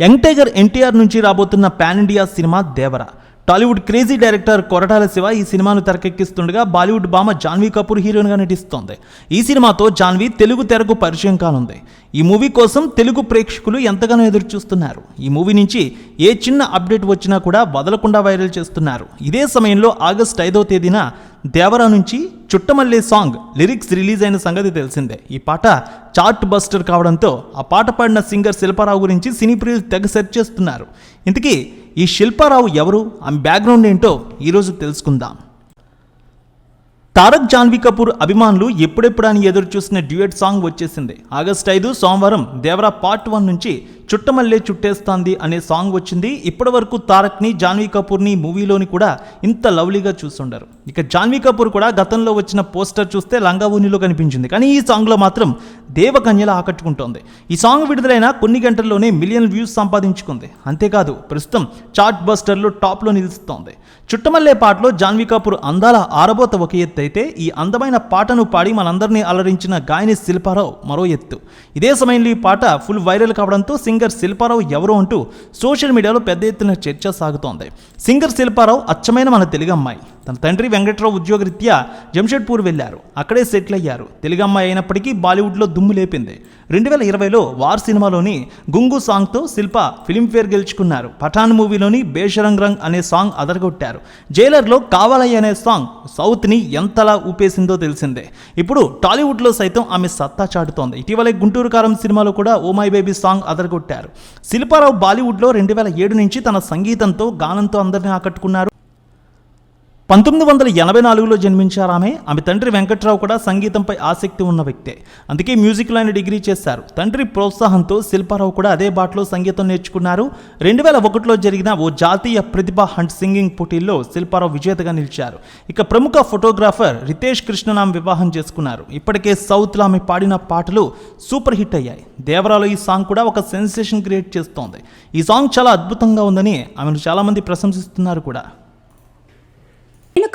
Young tiger NTR నుంచి రాబోతున్న pan India cinema Devara. Tollywood crazy director Koratala Siva ఈ సినిమాను తెరకెక్కిస్తుండగా బాలీవుడ్ భామ జాన్వీ కపూర్ హీరోయిన్గా నటిస్తోంది. ఈ సినిమాతో జాన్వీ తెలుగు తెరకు పరిచయం కానుంది. ఈ మూవీ కోసం తెలుగు ప్రేక్షకులు ఎంతగానో ఎదురు చూస్తున్నారు ఈ మూవీ నుంచి ఏ చిన్న అప్డేట్ వచ్చినా కూడా వదలకుండా వైరల్ చేస్తున్నారు. ఇదే సమయంలో ఆగస్ట్ ఐదో తేదీన దేవరా నుంచి చుట్టమల్లే సాంగ్ లిరిక్స్ రిలీజ్ అయిన సంగతి తెలిసిందే. ఈ పాట చార్ట్ బస్టర్ కావడంతో ఆ పాట పాడిన సింగర్ శిల్పారావు గురించి సినీ ప్రియులు తెగ సెర్చ్ చేస్తున్నారు. ఇంతకీ ఈ శిల్పారావు ఎవరు? ఆమె బ్యాక్గ్రౌండ్ ఏంటో ఈరోజు తెలుసుకుందాం. తారక్ జాన్వీ కపూర్ అభిమానులు ఎప్పుడెప్పుడు అని ఎదురు చూసిన డ్యూయట్ సాంగ్ వచ్చేసింది. ఆగస్ట్ ఐదు సోమవారం దేవరా పార్ట్ వన్ నుంచి చుట్టమల్లే చుట్టేస్తాంది అనే సాంగ్ వచ్చింది. ఇప్పటి వరకు తారక్ని జాన్వీ కపూర్ని మూవీలోని కూడా ఇంత లవ్లీగా చూస్తుండరు. ఇక జాన్వీ కపూర్ కూడా గతంలో వచ్చిన పోస్టర్ చూస్తే లంగా కనిపించింది. కానీ ఈ సాంగ్లో మాత్రం దేవకన్యలా ఆకట్టుకుంటోంది. ఈ సాంగ్ విడుదలైన కొన్ని గంటల్లోనే మిలియన్ వ్యూస్ సంపాదించుకుంది. అంతేకాదు ప్రస్తుతం చార్ట్ బస్టర్లో టాప్లో నిలుస్తోంది. చుట్టమల్లే పాటలో జాన్వీ కపూర్ అందాల ఆరబోత ఒక ఎత్తు అయితే ఈ అందమైన పాటను పాడి మనందరినీ అలరించిన గాయని శిల్పారావు మరో ఎత్తు. ఇదే సమయంలో ఈ పాట ఫుల్ వైరల్ కావడంతో సింగర్ శిల్పారావు ఎవరు అంటూ సోషల్ మీడియాలో పెద్ద ఎత్తున చర్చ సాగుతోంది. సింగర్ శిల్పారావు అచ్చమైన మన తెలుగు అమ్మాయి. తన తండ్రి వెంకట్రావు ఉద్యోగరీత్యా జంషెడ్పూర్ వెళ్ళారు. అక్కడే సెటిల్ అయ్యారు తెలుగమ్మాయి అయినప్పటికీ బాలీవుడ్లో దుమ్ము లేపింది. రెండు వేల ఇరవైలో వార్ సినిమాలోని గుంగు సాంగ్తో శిల్ప ఫిల్మ్ఫేర్ గెలుచుకున్నారు. పఠాన్ మూవీలోని బేషరంగ్ రంగ్ అనే సాంగ్ అదరగొట్టారు. జైలర్లో కావాలయ్య అనే సాంగ్ సౌత్ని ఎంతలా ఊపేసిందో తెలిసిందే. ఇప్పుడు టాలీవుడ్లో సైతం ఆమె సత్తా చాటుతోంది. ఇటీవలే గుంటూరు కారం సినిమాలో కూడా oh my baby song అదరగొట్టారు. Shilpa Rao బాలీవుడ్లో రెండు వేల ఏడు నుంచి తన సంగీతంతో గానంతో అందరినీ ఆకట్టుకున్నారు. పంతొమ్మిది వందల ఎనభై నాలుగులో జన్మించారు ఆమె. ఆమె తండ్రి వెంకట్రావు కూడా సంగీతంపై ఆసక్తి ఉన్న వ్యక్తే. అందుకే మ్యూజిక్లో ఆయన డిగ్రీ చేశారు. తండ్రి ప్రోత్సాహంతో శిల్పారావు కూడా అదే బాటలో సంగీతం నేర్చుకున్నారు. రెండు వేల ఒకటిలో జరిగిన ఓ జాతీయ ప్రతిభ హంట్ సింగింగ్ పోటీల్లో శిల్పారావు విజేతగా నిలిచారు. ఇక ప్రముఖ ఫోటోగ్రాఫర్ రితేష్ కృష్ణన్ ఆమె వివాహం చేసుకున్నారు. ఇప్పటికే సౌత్లో ఆమె పాడిన పాటలు సూపర్ హిట్ అయ్యాయి. దేవరాలో ఈ సాంగ్ కూడా ఒక సెన్సేషన్ క్రియేట్ చేస్తోంది. ఈ సాంగ్ చాలా అద్భుతంగా ఉందని ఆమెను చాలామంది ప్రశంసిస్తున్నారు కూడా.